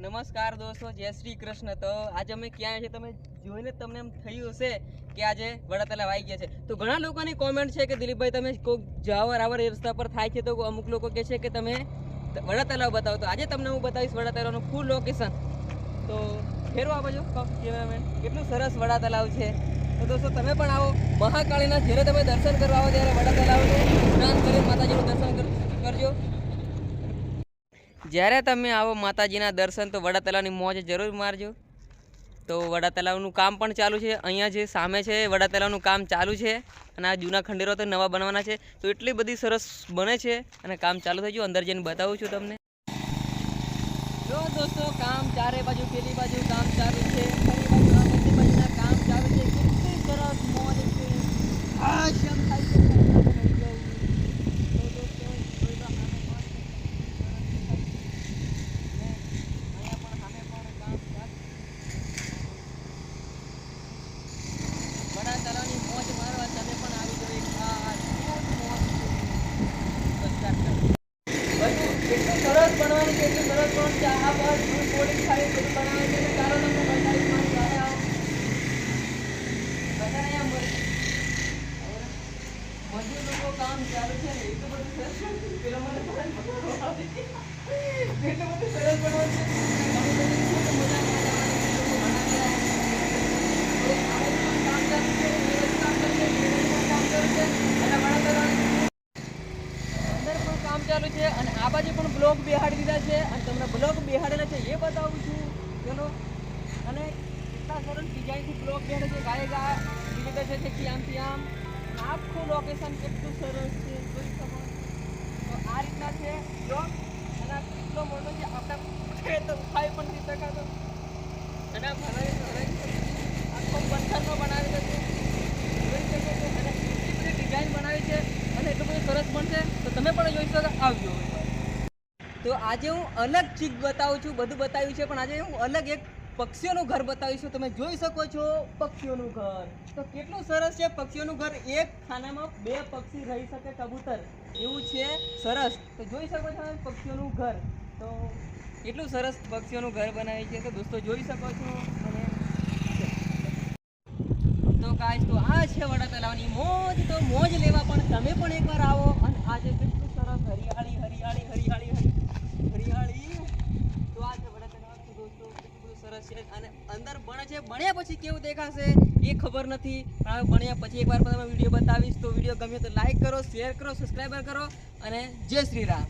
નમસ્કાર દોસ્તો જય શ્રી કૃષ્ણ. તો આજે અમે ક્યાં છે તમે જોઈને તમને એમ થયું હશે કે આજે વડા તલાવ આવી ગયા છે. તો ઘણા લોકોની કોમેન્ટ છે કે દિલીપભાઈ તમે કોઈક જાવર આવર એ રસ્તા પર થાય છે તો અમુક લોકો કહે છે કે તમે વડા તલાવ બતાવો. તો આજે તમને હું બતાવીશ વડા તલાવનું ફૂલ લોકેશન તો ફેરવો આ બાજુ. કેમેરામેન કેટલું સરસ વડા તલાવ છે. તો દોસ્તો તમે પણ આવો. મહાકાળીના જ્યારે તમે દર્શન કરવા આવો ત્યારે વડા તલાવનું સ્નાન કરી માતાજીનું દર્શન કર- કરજો. જ્યારે તમે આવો માતાજીના દર્શન, તો વડા તલાવની મોજ જરૂર મારજો. તો વડા તલાવનું કામ પણ ચાલુ છે. અહીંયા જે સામે છે વડા તલાવનું કામ ચાલુ છે. અને આ જૂના ખંડેરો તો નવા બનવાના છે. તો એટલી બધી સરસ બને છે અને કામ ચાલુ થઈ ગયું. અંદર જઈને બતાવું છું તમને. જો દોસ્તો, કામ ચારે બાજુ, પેલી બાજુ કામ ચાલુ છે. કામ ચાલુ છે કેટલી સરસ મોજ છે આ શમ થાય છે કે અહીંયા તો નહીં જવું. તો દોસ્તો જોઈ લો સામે પણ સરસ દેખાય છે. ને અહીંયા પણ સામે પણ કામ ચાલુ છે. વડા તલાવની મોજ મારવા તમે પણ આવી જાઓ એક ખાસ મોજ મોજ છે. બસ start કરો. બધું કેટલું સરસ બનવાનું છે એટલું સરસ પણ છે આ બસ થાય બધું બનાવે છે અને ચાલો બધા અહીંયા મજ- મજૂર લોકો કામ ચાલુ છે ને એટલું બધું સરસ પેલો મને પણ બતાવવા આવે છે. એટલું બધું સરસ બનાવવાનું છે ઘણી બધી ખૂબ મજા આવવાની છે. લોકો બનાવેલા છે. તો આવું પણ કામ ચાલુ છે વ્યવસ્થિત કામ ચાલુ છે વ્યવસ્થિત કામ ચાલુ છે અને વડા તલાવની અંદર પણ કામ ચાલુ છે અને આ બાજુ પણ બ્લોક બેહાડી દીધા છે અને તમને બ્લોક બેહાડેલા છે એ બતાવું છું. ચલો. અને કેટલા સરસ ડિઝાઇનથી બ્લોક બેહાડે છે, ગાય ગા લીધે છે આમથી આમ આખું લોકેશન કેટલું સરસ છે, જોઈ શકો તો આ રીતના છે બ્લોક અને કેટલો મોટો છે, આપણા છે તો ઉઠાઈ પણ નથી શકાતો. અને આખો પથ્થરનો બનાવેલો છે. જોઈ શકો છો. અને એટલી બધી ડિઝાઇન બનાવી છે. અને એટલું બધું સરસ બનશે. તો તમે પણ જોઈ શકો, આવજો. તો આજે હું અલગ ચીજ બતાવું છું, બધું બતાવ્યું છે, પણ આજે હું અલગ એક પક્ષીઓનું ઘર બતાવીશ છું. તમે જોઈ શકો છો પક્ષીઓનું ઘર. તો કેટલું સરસ છે, પક્ષીઓનું ઘર. એક ખાનામાં બે પક્ષી રહી શકે કબૂતર. એવું છે, સરસ. તો જોઈ શકો છો પક્ષીઓનું ઘર. તો કેટલું સરસ પક્ષીઓનું ઘર બનાવી છે. તો દોસ્તો જોઈ શકો છો અને તો ગાઈસ તો આ છે વડા તલાવની મોજ. તો મોજ લેવા પણ તમે પણ એકવાર આવો અને આજે કેટલું સરસ હરિયાળી હરિયાળી હરિયાળી હરી- હરિયાળી તો આ છે વડા તલાવ તો દોસ્તો કેટલું બધું સરસ છે અને અંદર બને છે બન્યા પછી કેવું દેખાશે એ ખબર નથી. પણ હવે બન્યા પછી એકવાર તમે વીડિયો બતાવીશ તો વીડિયો ગમ્યો તો લાઈક કરો શેર કરો સબસ્ક્રાઈબર કરો અને જય શ્રી રામ.